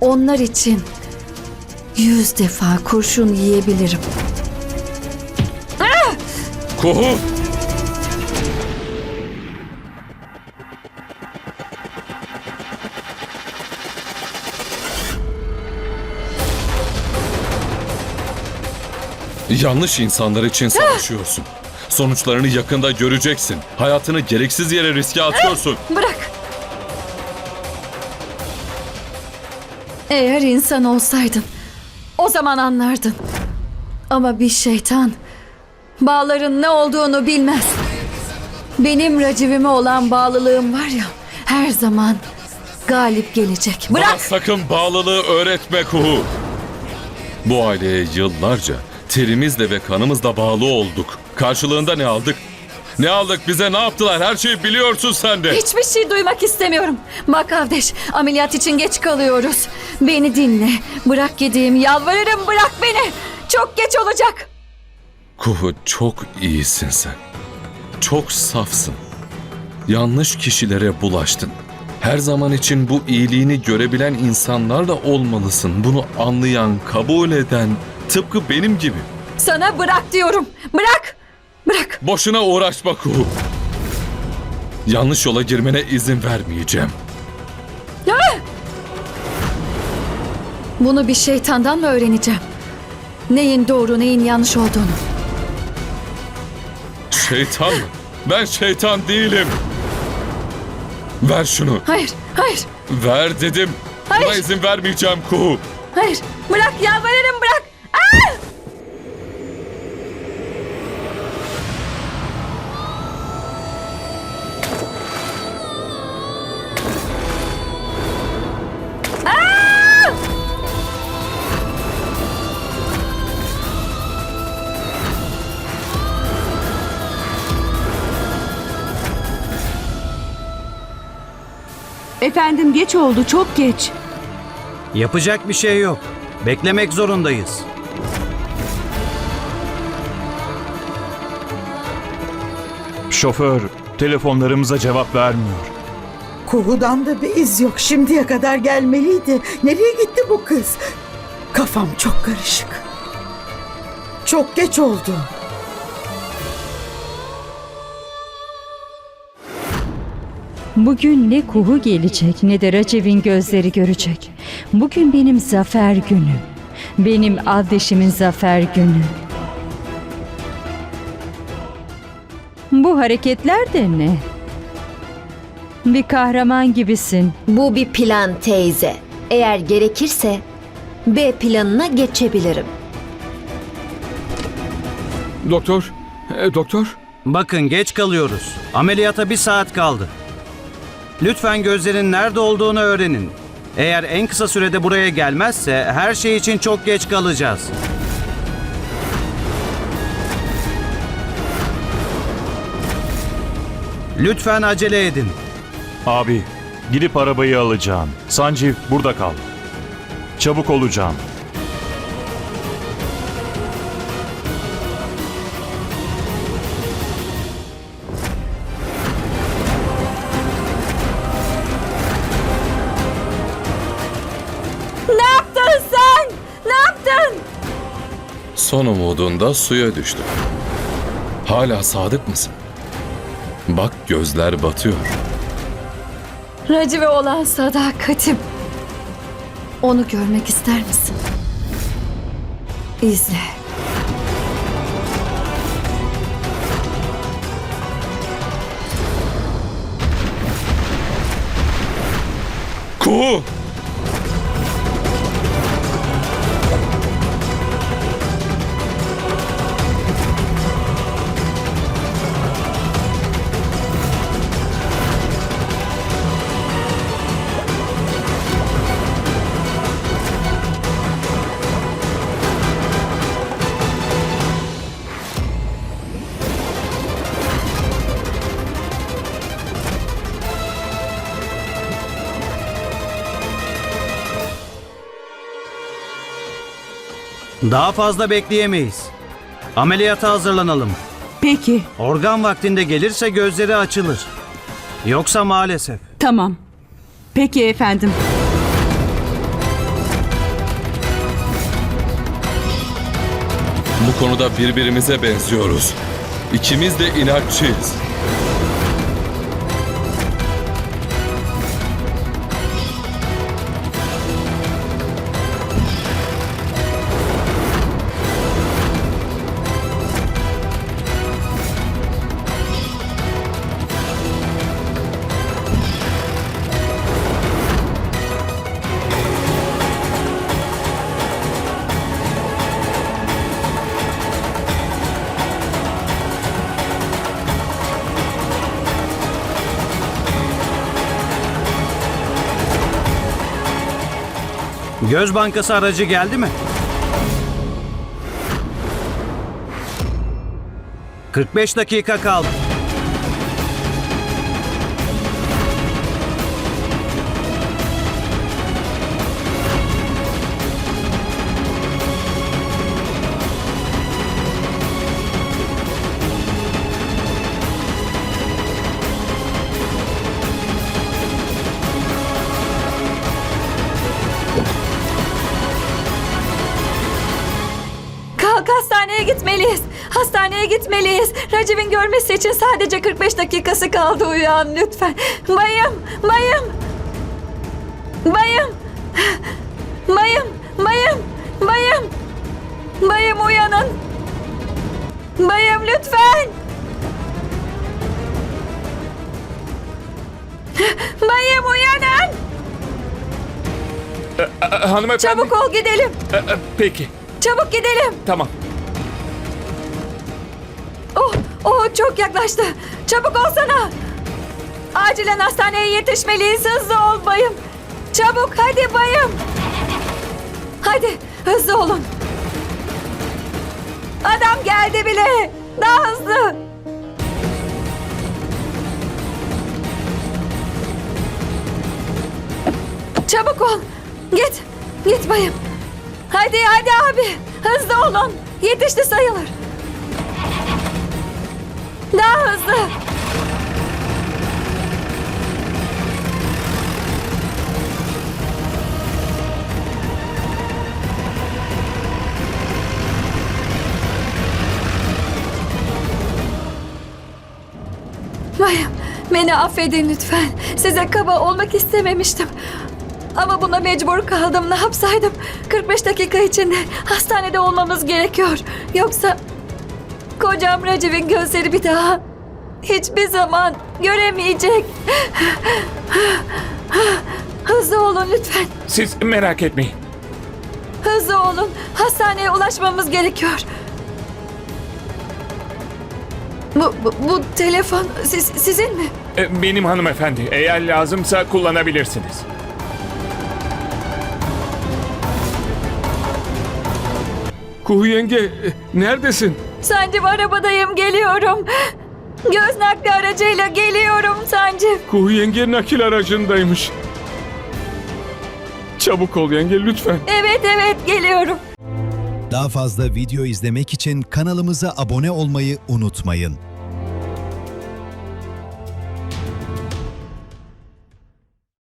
Onlar için yüz defa kurşun yiyebilirim. Kuhu! Yanlış insanlar için savaşıyorsun. Sonuçlarını yakında göreceksin. Hayatını gereksiz yere riske atıyorsun. Bırak. Eğer insan olsaydın o zaman anlardın. Ama bir şeytan bağların ne olduğunu bilmez. Benim racivime olan bağlılığım var ya her zaman galip gelecek. Bana Bırak. sakın bağlılığı öğretme Kuhu. Bu aileye yıllarca terimizle ve kanımızla bağlı olduk. Karşılığında ne aldık? Ne aldık bize ne yaptılar her şeyi biliyorsun sen de. Hiçbir şey duymak istemiyorum. Bak Avdeş, ameliyat için geç kalıyoruz. Beni dinle. Bırak gideyim, yalvarırım bırak beni. Çok geç olacak. Kuhu çok iyisin sen. Çok safsın. Yanlış kişilere bulaştın. Her zaman için bu iyiliğini görebilen insanlarla olmalısın. Bunu anlayan, kabul eden, tıpkı benim gibi. Sana bırak diyorum. Bırak. Boşuna uğraşma Kuhu. Yanlış yola girmene izin vermeyeceğim. Bunu bir şeytandan mı öğreneceğim? Neyin doğru, neyin yanlış olduğunu. Şeytan mı? Ben şeytan değilim. Ver şunu. Hayır, hayır, Ver dedim. Hayır. Buna izin vermeyeceğim Kuhu. hayır. Bırak, yalvarırım bırak. Efendim geç oldu çok geç. Yapacak bir şey yok. Beklemek zorundayız. Şoför telefonlarımıza cevap vermiyor. Kuhu'dan da bir iz yok. Şimdiye kadar gelmeliydi. Nereye gitti bu kız? Kafam çok karışık. Çok geç oldu. Bugün ne Kuhu gelecek ne de Recep'in gözleri görecek. Bugün benim zafer günüm. Benim Avdeş'imin zafer günü. Bu hareketler de ne? Bir kahraman gibisin. Bu bir plan teyze. Eğer gerekirse B planına geçebilirim. Doktor, e, doktor. Bakın geç kalıyoruz. Ameliyata bir saat kaldı. Lütfen gözlerin nerede olduğunu öğrenin. Eğer en kısa sürede buraya gelmezse her şey için çok geç kalacağız. Lütfen acele edin. Abi gidip arabayı alacağım. Sanjiv burada kal. Çabuk olacağım. Son umudun da suya düştü. Hala sadık mısın? Bak gözler batıyor. Racive olan sadakatim. Onu görmek ister misin? İzle. Kuhu! Daha fazla bekleyemeyiz. Ameliyata hazırlanalım. Peki. Organ vaktinde gelirse gözleri açılır. Yoksa maalesef. Tamam. Peki efendim. Bu konuda birbirimize benziyoruz. İkimiz de inatçıyız. Göz bankası aracı geldi mi? 45 dakika kaldı. Gitmeliyiz. Hastaneye gitmeliyiz. Raciv'in görmesi için sadece 45 dakikası kaldı. Uyan lütfen. Bayım, bayım. Bayım. Bayım, bayım, bayım. Bayım uyanın. Bayım lütfen. Bayım uyanın. Hanımefendi. Çabuk ol gidelim. E, e, Peki. Çabuk gidelim. Tamam. Oh çok yaklaştı. Çabuk olsana. Acilen hastaneye yetişmeliyiz. Hızlı ol bayım. Çabuk hadi bayım. Hadi hızlı olun. Adam geldi bile. Daha hızlı. Çabuk ol. Git. Git bayım. Hadi hadi abi. Hızlı olun. Yetişti sayılır. Daha hızlı. Bayım, beni affedin lütfen. Size kaba olmak istememiştim. Ama buna mecbur kaldım. Ne yapsaydım? 45 dakika içinde hastanede olmamız gerekiyor. Yoksa kocam Recep'in gözleri bir daha hiçbir zaman göremeyecek. Hızlı olun lütfen. Siz merak etmeyin. Hızlı olun. Hastaneye ulaşmamız gerekiyor. Bu, bu, bu telefon siz, sizin mi? E, Benim hanımefendi. Eğer lazımsa kullanabilirsiniz. Kuhu yenge e, neredesin? Sancım arabadayım geliyorum. Göz nakli aracıyla geliyorum Sancım. Kuhu yenge nakil aracındaymış. Çabuk ol yenge lütfen. Evet evet geliyorum. Daha fazla video izlemek için kanalımıza abone olmayı unutmayın.